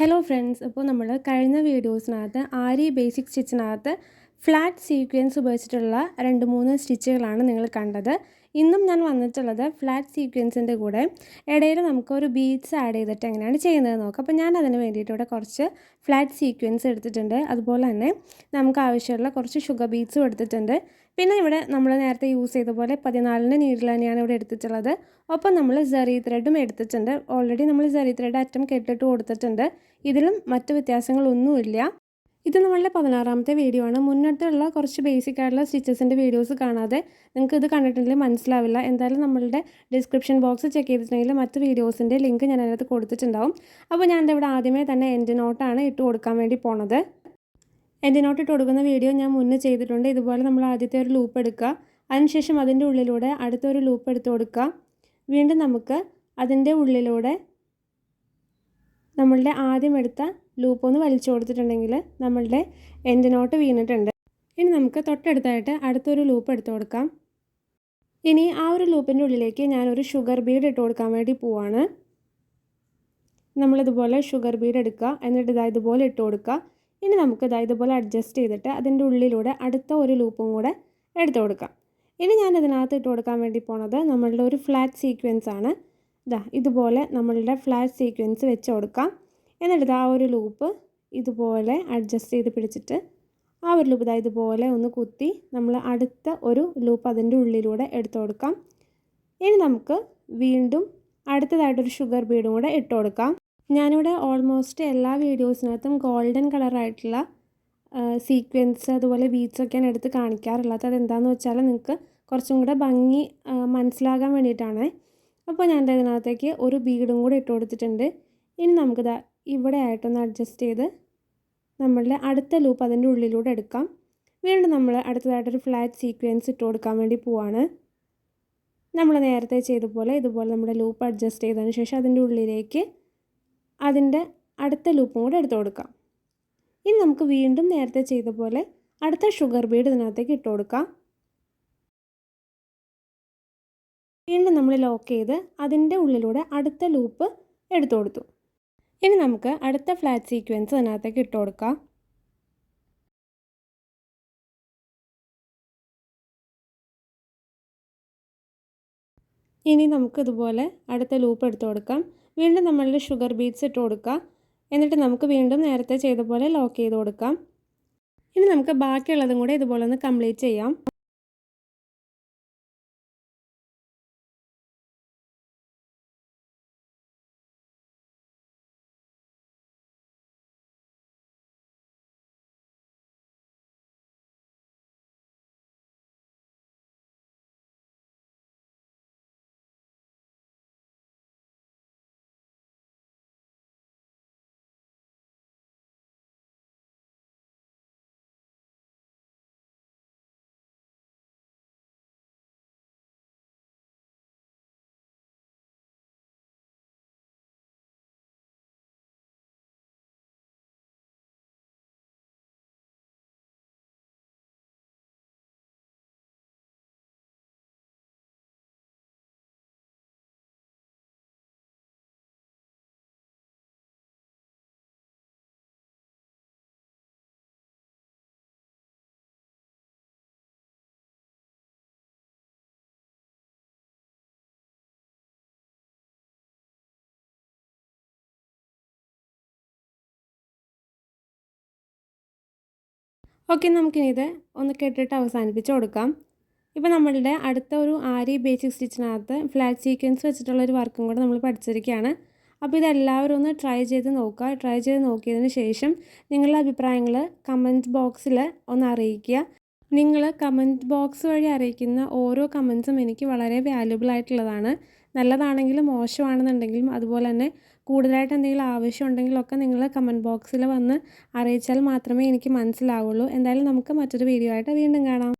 Hello friends അപ്പോൾ നമ്മൾ കഴിഞ്ഞ വീഡിയോസിനകത്ത് ആരി ബേസിക് സ്റ്റിച്ചിനകത്ത് ഫ്ലാറ്റ് സീക്വൻസ് ഉപയോഗിച്ചിട്ടുള്ള രണ്ട് മൂന്ന് സ്റ്റിച്ചുകളാണ് നിങ്ങൾ കണ്ടത്. ഇന്നും ഞാൻ വന്നിട്ടുള്ളത് ഫ്ലാറ്റ് സീക്വൻസിന്റെ കൂടെ. ഇടയിൽ നമുക്ക് ഒരു ബീഡ്സ് ആഡ് ചെയ്തിട്ട് എങ്ങനെയാണ് ചെയ്യുന്നത് നോക്കാം. അപ്പോൾ ഞാൻ അതിന് വേണ്ടിയിട്ട് ഇവിടെ കുറച്ച് ഫ്ലാറ്റ് സീക്വൻസ് എടുത്തിട്ടുണ്ട്. അതുപോലെ തന്നെ നമുക്ക് ആവശ്യമുള്ള കുറച്ച് ഷുഗർ ബീഡ്സും എടുത്തിട്ടുണ്ട്. പിന്നെ ഇവിടെ നമ്മൾ നേരത്തെ യൂസ് ചെയ്ത പോലെ പതിനാലിന്റെ നീഡിൽ തന്നെയാണ് ഇവിടെ എടുത്തിട്ടുള്ളത്. ഒപ്പം നമ്മൾ ജെറി ത്രെഡും എടുത്തിട്ടുണ്ട്. ഓൾറെഡി നമ്മൾ ജെറി ത്രെഡ് അറ്റം കെട്ടിട്ട് കൊടുത്തിട്ടുണ്ട്. ഇതിലും മറ്റു വ്യത്യാസങ്ങളൊന്നുമില്ല. ഇത് നമ്മളുടെ പതിനാറാമത്തെ വീഡിയോ ആണ്. മുന്നോട്ടുള്ള കുറച്ച് ബേസിക് ആയിട്ടുള്ള സ്റ്റിച്ചസിന്റെ വീഡിയോസ് കാണാതെ നിങ്ങൾക്ക് ഇത് കണ്ടിട്ടുണ്ടെങ്കിൽ മനസ്സിലാവില്ല. എന്തായാലും നമ്മളുടെ ഡിസ്ക്രിപ്ഷൻ ബോക്സ് ചെക്ക് ചെയ്തിട്ടുണ്ടെങ്കിൽ മറ്റ് വീഡിയോസിന്റെ ലിങ്ക് ഞാൻ അതിനകത്ത് കൊടുത്തിട്ടുണ്ടാവും. അപ്പോൾ ഞാൻ ഇവിടെ ആദ്യമേ തന്നെ എന്റെ നോട്ടാണ് ഇട്ട് കൊടുക്കാൻ വേണ്ടി പോണത്. എന്റെ നോട്ട് ഇട്ട് കൊടുക്കുന്ന വീഡിയോ ഞാൻ മുന്നേ ചെയ്തിട്ടുണ്ട്. ഇതുപോലെ നമ്മൾ ആദ്യത്തെ ഒരു ലൂപ്പ് എടുക്കുക. അതിനുശേഷം അതിന്റെ ഉള്ളിലൂടെ അടുത്തൊരു ലൂപ്പ് എടുത്ത് കൊടുക്കുക. വീണ്ടും നമുക്ക് അതിന്റെ ഉള്ളിലൂടെ നമ്മളുടെ ആദ്യം എടുത്ത ലൂപ്പ് ഒന്ന് വലിച്ചു കൊടുത്തിട്ടുണ്ടെങ്കിൽ നമ്മളുടെ എൻഡ് നോട്ട് വീണിട്ടുണ്ട്. ഇനി നമുക്ക് തൊട്ടടുത്തായിട്ട് അടുത്തൊരു ലൂപ്പ് എടുത്തു കൊടുക്കാം. ഇനി ആ ഒരു ലൂപ്പിന്റെ ഉള്ളിലേക്ക് ഞാനൊരു ഷുഗർ ബീഡ് ഇട്ട് കൊടുക്കാൻ വേണ്ടി പോവാണ്. നമ്മളിതുപോലെ ഷുഗർ ബീഡ് എടുക്കുക. എന്നിട്ട് ഇതാ ഇതുപോലെ ഇട്ട് കൊടുക്കുക. ഇനി നമുക്ക് ഇതാ ഇതുപോലെ അഡ്ജസ്റ്റ് ചെയ്തിട്ട് അതിന്റെ ഉള്ളിലൂടെ അടുത്ത ഒരു ലൂപ്പും കൂടെ എടുത്ത് കൊടുക്കാം. ഇനി ഞാൻ ഇതിനകത്ത് ഇട്ട് കൊടുക്കാൻ വേണ്ടി പോണത് നമ്മളുടെ ഒരു ഫ്ലാറ്റ് സീക്വൻസ് ആണ്. ഇതാ ഇതുപോലെ നമ്മളുടെ ഫ്ലാറ്റ് സീക്വൻസ് വെച്ച് കൊടുക്കാം. എന്നിട്ട് ആ ഒരു ലൂപ്പ് ഇതുപോലെ അഡ്ജസ്റ്റ് ചെയ്ത് പിടിച്ചിട്ട് ആ ഒരു ലൂപ്പ് ഇതാ ഇതുപോലെ ഒന്ന് കുത്തി നമ്മൾ അടുത്ത ഒരു ലൂപ്പ് അതിന്റെ ഉള്ളിലൂടെ എടുത്തു കൊടുക്കാം. ഇനി നമുക്ക് വീണ്ടും അടുത്തതായിട്ടൊരു ഷുഗർ ബീഡും കൂടെ ഇട്ട് കൊടുക്കാം. ഞാനിവിടെ ഓൾമോസ്റ്റ് എല്ലാ വീഡിയോസിനകത്തും ഗോൾഡൻ കളറായിട്ടുള്ള സീക്വൻസ് അതുപോലെ ബീച്ചൊക്കെയാണ് എടുത്ത് കാണിക്കാറുള്ളത്. അതെന്താണെന്ന് വെച്ചാൽ നിങ്ങൾക്ക് കുറച്ചും കൂടെ ഭംഗി മനസ്സിലാകാൻ വേണ്ടിയിട്ടാണ്. അപ്പോൾ ഞാൻ ഇതിനകത്തേക്ക് ഒരു ബീഡും കൂടെ ഇട്ട് കൊടുത്തിട്ടുണ്ട്. ഇനി നമുക്കിത് ഇവിടെ ആയിട്ടൊന്ന് അഡ്ജസ്റ്റ് ചെയ്ത് നമ്മളുടെ അടുത്ത ലൂപ്പ് അതിന്റെ ഉള്ളിലൂടെ എടുക്കാം. വീണ്ടും നമ്മൾ അടുത്തതായിട്ടൊരു ഫ്ലാറ്റ് സീക്വൻസ് ഇട്ട് കൊടുക്കാൻ വേണ്ടി പോവാണ്. നമ്മൾ നേരത്തെ ചെയ്ത പോലെ ഇതുപോലെ നമ്മുടെ ലൂപ്പ് അഡ്ജസ്റ്റ് ചെയ്തതിന് ശേഷം അതിന്റെ ഉള്ളിലേക്ക് അതിന്റെ അടുത്ത ലൂപ്പും കൂടെ എടുത്തു കൊടുക്കാം. ഇനി നമുക്ക് വീണ്ടും നേരത്തെ ചെയ്ത പോലെ അടുത്ത ഷുഗർ ബീഡ് ഇതിനകത്തേക്ക് ഇട്ട് കൊടുക്കാം. വീണ്ടും നമ്മൾ ലോക്ക് ചെയ്ത് അതിന്റെ ഉള്ളിലൂടെ അടുത്ത ലൂപ്പ് എടുത്തു കൊടുത്തു. ഇനി നമുക്ക് അടുത്ത ഫ്ലാറ്റ് സീക്വൻസ് അതിനകത്തേക്ക് ഇട്ട് കൊടുക്കാം. ഇനി നമുക്ക് ഇതുപോലെ അടുത്ത ലൂപ്പ് എടുത്തു കൊടുക്കാം. വീണ്ടും നമ്മളുടെ ഷുഗർ ബീറ്റ്സ് ഇട്ട് കൊടുക്കാം. എന്നിട്ട് നമുക്ക് വീണ്ടും നേരത്തെ ചെയ്ത പോലെ ലോക്ക് ചെയ്ത് കൊടുക്കാം. ഇനി നമുക്ക് ബാക്കിയുള്ളതും കൂടെ ഇതുപോലെ ഒന്ന് കംപ്ലീറ്റ് ചെയ്യാം. ഓക്കെ നമുക്കിനിത് ഒന്ന് കെട്ടിട്ട് അവസാനിപ്പിച്ച് കൊടുക്കാം. ഇപ്പോൾ നമ്മളുടെ അടുത്ത ഒരു ആരി ബേസിക് സ്റ്റിച്ചിനകത്ത് ഫ്ലാറ്റ് സീക്വൻസ് വെച്ചിട്ടുള്ള ഒരു വർക്കും കൂടെ നമ്മൾ പഠിച്ചിരിക്കുകയാണ് അപ്പോൾ ഇതെല്ലാവരും ഒന്ന് ട്രൈ ചെയ്ത് നോക്കുക. ട്രൈ ചെയ്ത് നോക്കിയതിന് ശേഷം നിങ്ങളുടെ അഭിപ്രായങ്ങൾ കമന്റ് ബോക്സിൽ ഒന്ന് അറിയിക്കുക. നിങ്ങൾ കമന്റ് ബോക്സ് വഴി അറിയിക്കുന്ന ഓരോ കമൻസും എനിക്ക് വളരെ വാല്യുബിൾ ആയിട്ടുള്ളതാണ്. നല്ലതാണെങ്കിലും മോശമാണെന്നുണ്ടെങ്കിലും അതുപോലെ തന്നെ കൂടുതലായിട്ട് എന്തെങ്കിലും ആവശ്യം ഉണ്ടെങ്കിലൊക്കെ നിങ്ങൾ കമന്റ് ബോക്സിൽ വന്ന് അറിയിച്ചാൽ മാത്രമേ എനിക്ക് മനസ്സിലാവുള്ളൂ. എന്തായാലും നമുക്ക് മറ്റൊരു വീഡിയോ ആയിട്ട് വീണ്ടും കാണാം.